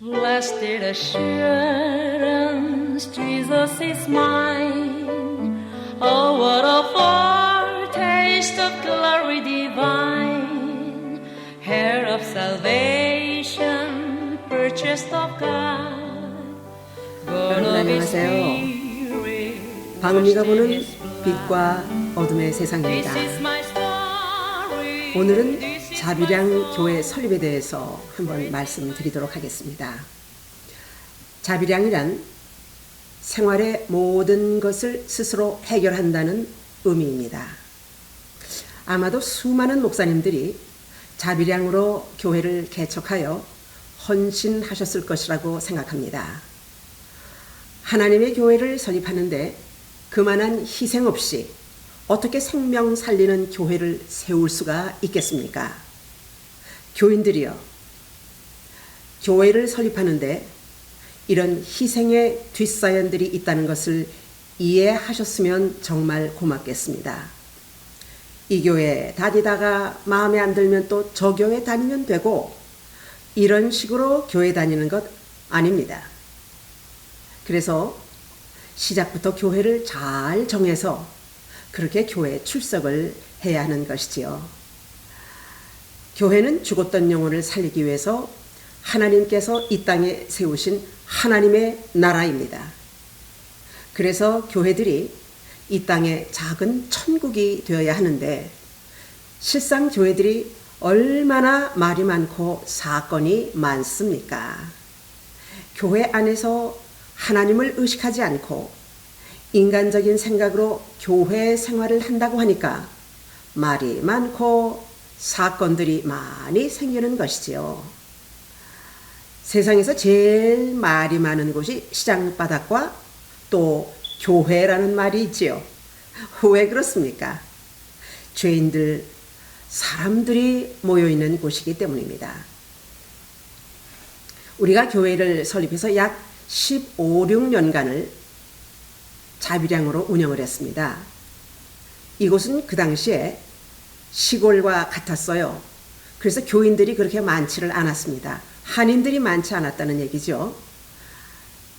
Blessed assurance, Jesus is mine. Oh, what a foretaste of glory divine, hair of salvation, purchased of God. 여러분 안녕하세요. In 보는. 빛과 어둠의 세상입니다. 오늘은 자비량. 교회 설립에 대해서 한번 말씀드리도록 하겠습니다. 자비량이란 생활의 모든 것을 스스로 해결한다는 의미입니다. 아마도 수많은 목사님들이 자비량으로 교회를 개척하여 헌신하셨을 것이라고 생각합니다. 하나님의 교회를 설립하는데 그만한 희생 없이 어떻게 생명 살리는 교회를 세울 수가 있겠습니까? 교인들이여, 교회를 설립하는데 이런 희생의 뒷사연들이 있다는 것을 이해하셨으면 정말 고맙겠습니다. 이 교회 다니다가 마음에 안 들면 또 저 교회 다니면 되고 이런 식으로 교회 다니는 것 아닙니다. 그래서 시작부터 교회를 잘 정해서 그렇게 교회 출석을 해야 하는 것이지요. 교회는 죽었던 영혼을 살리기 위해서 하나님께서 이 땅에 세우신 하나님의 나라입니다. 그래서 교회들이 이 땅에 작은 천국이 되어야 하는데 실상 교회들이 얼마나 말이 많고 사건이 많습니까? 교회 안에서 하나님을 의식하지 않고 인간적인 생각으로 교회 생활을 한다고 하니까 말이 많고 사건들이 많이 생기는 것이지요. 세상에서 제일 말이 많은 곳이 시장바닥과 또 교회라는 말이 있지요. 왜 그렇습니까? 죄인들, 사람들이 모여있는 곳이기 때문입니다. 우리가 교회를 설립해서 약 15, 6년간을 자비량으로 운영을 했습니다. 이곳은 그 당시에 시골과 같았어요. 그래서 교인들이 그렇게 많지를 않았습니다. 한인들이 많지 않았다는 얘기죠.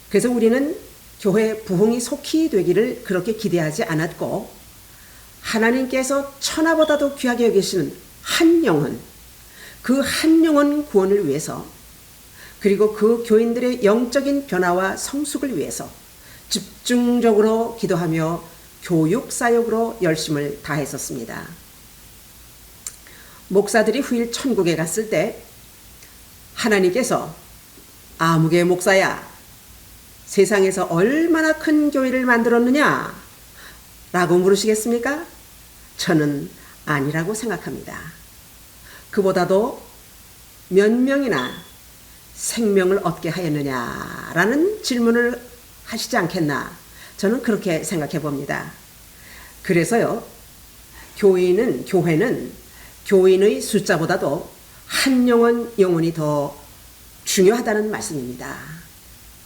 그래서 우리는 교회 부흥이 속히 되기를 그렇게 기대하지 않았고 하나님께서 천하보다도 귀하게 여기시는 한 영혼, 그 한 영혼 구원을 위해서 그리고 그 교인들의 영적인 변화와 성숙을 위해서 집중적으로 기도하며 교육 사역으로 열심을 다했었습니다. 목사들이 후일 천국에 갔을 때 하나님께서 아무개 목사야 세상에서 얼마나 큰 교회를 만들었느냐 라고 물으시겠습니까? 저는 아니라고 생각합니다. 그보다도 몇 명이나 생명을 얻게 하였느냐라는 질문을 하시지 않겠나. 저는 그렇게 생각해 봅니다. 그래서요, 교인은, 교회는 교인의 숫자보다도 한 영혼, 영혼이 더 중요하다는 말씀입니다.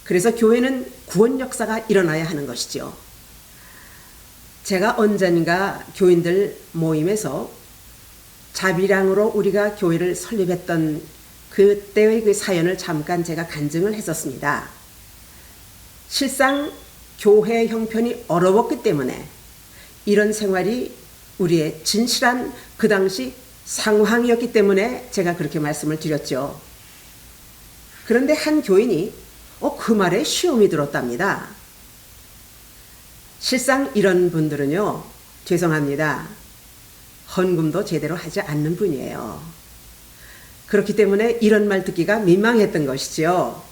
그래서 교회는 구원 역사가 일어나야 하는 것이죠. 제가 언젠가 교인들 모임에서 자비량으로 우리가 교회를 설립했던 그때의 그 사연을 잠깐 제가 간증을 했었습니다. 실상 교회 형편이 어려웠기 때문에 이런 생활이 우리의 진실한 그 당시 상황이었기 때문에 제가 그렇게 말씀을 드렸죠. 그런데 한 교인이 어, 그 말에 시험이 들었답니다. 실상 이런 분들은요, 죄송합니다. 헌금도 제대로 하지 않는 분이에요. 그렇기 때문에 이런 말 듣기가 민망했던 것이지요.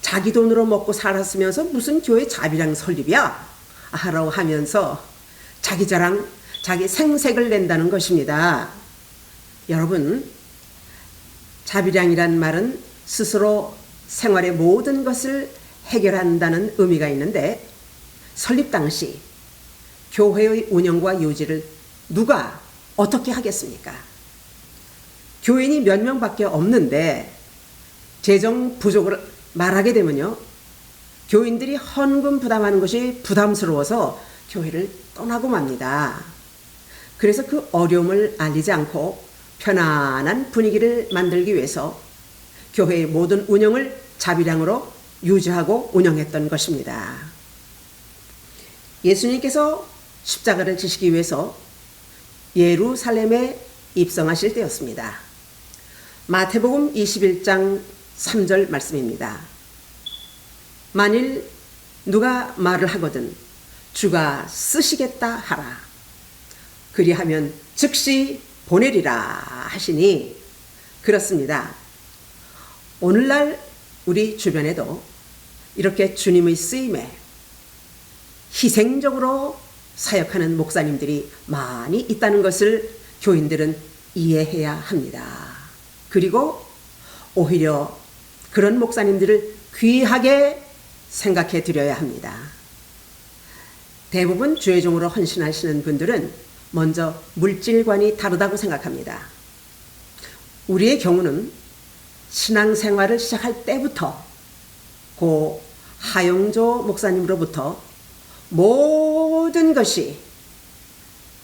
자기 돈으로 먹고 살았으면서 무슨 교회 자비랑 설립이야? 하라고 하면서 자기 자랑, 자기 생색을 낸다는 것입니다. 여러분, 자비량이란 말은 스스로 생활의 모든 것을 해결한다는 의미가 있는데 설립 당시 교회의 운영과 유지를 누가 어떻게 하겠습니까? 교인이 몇 명밖에 없는데 재정 부족을 말하게 되면요. 교인들이 헌금 부담하는 것이 부담스러워서 교회를 떠나고 맙니다. 그래서 그 어려움을 알리지 않고 편안한 분위기를 만들기 위해서 교회의 모든 운영을 자비량으로 유지하고 운영했던 것입니다. 예수님께서 십자가를 지시기 위해서 예루살렘에 입성하실 때였습니다. 마태복음 21장 3절 말씀입니다. 만일 누가 말을 하거든 주가 쓰시겠다 하라. 그리하면 즉시 보내리라 하시니 그렇습니다. 오늘날 우리 주변에도 이렇게 주님의 쓰임에 희생적으로 사역하는 목사님들이 많이 있다는 것을 교인들은 이해해야 합니다. 그리고 오히려 그런 목사님들을 귀하게 생각해 드려야 합니다. 대부분 주의 종으로 헌신하시는 분들은 먼저 물질관이 다르다고 생각합니다. 우리의 경우는 신앙생활을 시작할 때부터 고 하용조 목사님으로부터 모든 것이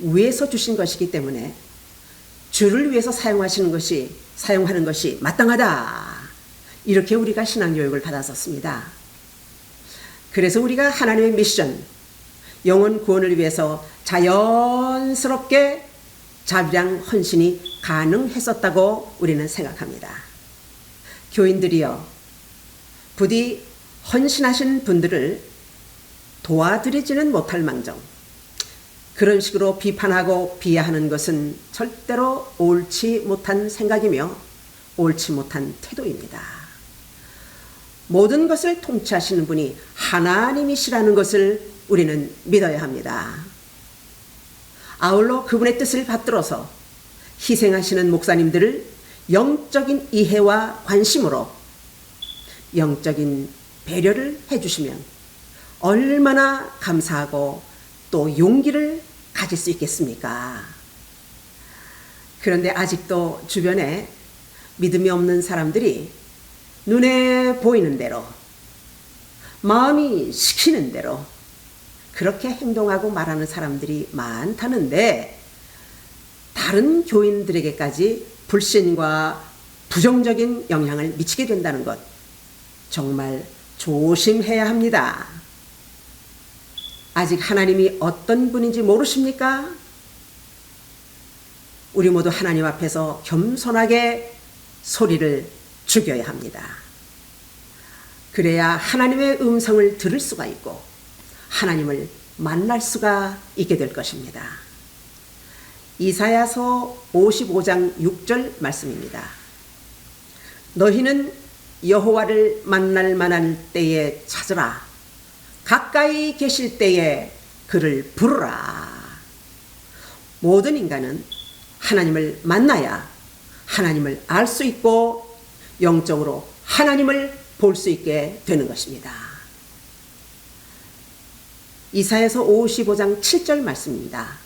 위에서 주신 것이기 때문에 주를 위해서 사용하시는 것이 사용하는 것이 마땅하다. 이렇게 우리가 신앙 교육을 받았었습니다. 그래서 우리가 하나님의 미션 영혼 구원을 위해서 자연스럽게 자비랑 헌신이 가능했었다고 우리는 생각합니다. 교인들이여 부디 헌신하신 분들을 도와드리지는 못할 망정 그런 식으로 비판하고 비하하는 것은 절대로 옳지 못한 생각이며 옳지 못한 태도입니다. 모든 것을 통치하시는 분이 하나님이시라는 것을 우리는 믿어야 합니다. 아울러 그분의 뜻을 받들어서 희생하시는 목사님들을 영적인 이해와 관심으로 영적인 배려를 해주시면 얼마나 감사하고 또 용기를 가질 수 있겠습니까? 그런데 아직도 주변에 믿음이 없는 사람들이 눈에 보이는 대로 마음이 시키는 대로 그렇게 행동하고 말하는 사람들이 많다는데 다른 교인들에게까지 불신과 부정적인 영향을 미치게 된다는 것 정말 조심해야 합니다. 아직 하나님이 어떤 분인지 모르십니까? 우리 모두 하나님 앞에서 겸손하게 소리를 죽여야 합니다. 그래야 하나님의 음성을 들을 수가 있고 하나님을 만날 수가 있게 될 것입니다. 이사야서 55장 6절 말씀입니다. 너희는 여호와를 만날 만한 때에 찾으라. 가까이 계실 때에 그를 부르라. 모든 인간은 하나님을 만나야 하나님을 알 수 있고 영적으로 하나님을 볼 수 있게 되는 것입니다. 이사에서 55장 7절 말씀입니다.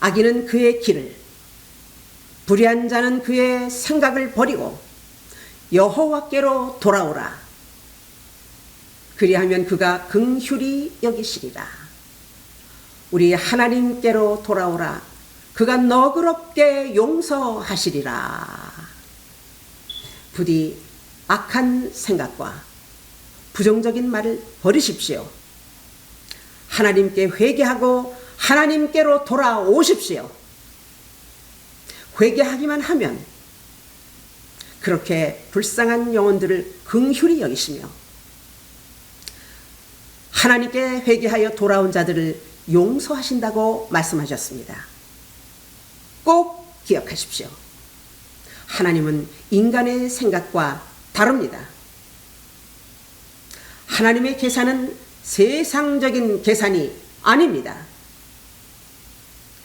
악인은 그의 길을, 불의한 자는 그의 생각을 버리고 여호와께로 돌아오라. 그리하면 그가 긍휼히 여기시리라. 우리 하나님께로 돌아오라. 그가 너그럽게 용서하시리라. 부디 악한 생각과 부정적인 말을 버리십시오. 하나님께 회개하고 하나님께로 돌아오십시오. 회개하기만 하면 그렇게 불쌍한 영혼들을 긍휼히 여기시며 하나님께 회개하여 돌아온 자들을 용서하신다고 말씀하셨습니다. 꼭 기억하십시오. 하나님은 인간의 생각과 다릅니다. 하나님의 계산은 세상적인 계산이 아닙니다.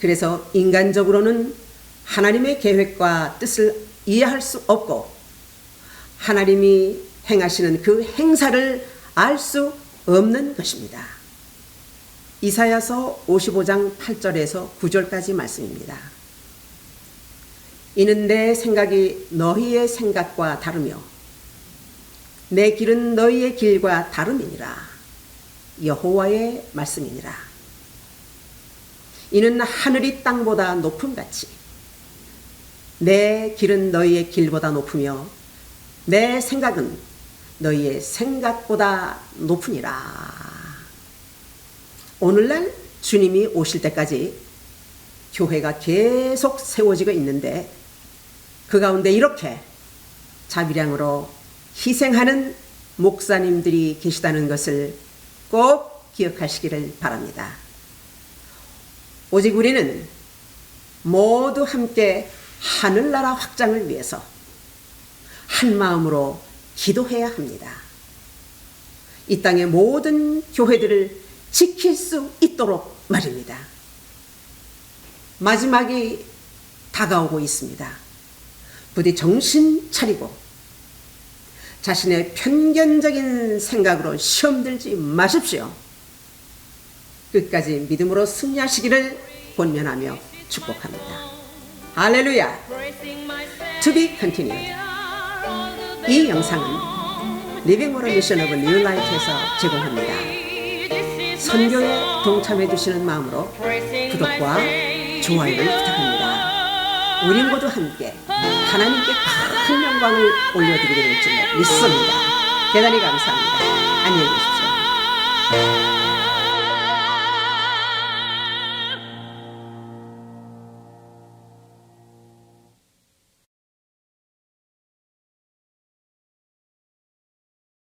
그래서 인간적으로는 하나님의 계획과 뜻을 이해할 수 없고 하나님이 행하시는 그 행사를 알 수 없는 것입니다. 이사야서 55장 8절에서 9절까지 말씀입니다. 이는 내 생각이 너희의 생각과 다르며 내 길은 너희의 길과 다름이니라 여호와의 말씀이니라 이는 하늘이 땅보다 높음 같이 내 길은 너희의 길보다 높으며 내 생각은 너희의 생각보다 높으니라. 오늘날 주님이 오실 때까지 교회가 계속 세워지고 있는데 그 가운데 이렇게 자비량으로 희생하는 목사님들이 계시다는 것을 꼭 기억하시기를 바랍니다. 오직 우리는 모두 함께 하늘나라 확장을 위해서 한 마음으로 기도해야 합니다. 이 땅의 모든 교회들을 지킬 수 있도록 말입니다. 마지막이 다가오고 있습니다. 부디 정신 차리고 자신의 편견적인 생각으로 시험 들지 마십시오. 끝까지 믿음으로 승리하시기를 권면하며 축복합니다. 할렐루야! To be continued. 이 영상은 리빙 워러 미션 오브 뉴 라이프에서 제공합니다. 선교에 동참해 주시는 마음으로 구독과 좋아요를 부탁합니다. 모두 함께 하나님께 큰 영광을 올려드리게 될줄 믿습니다. 대단히 감사합니다. 안녕히 계십시오.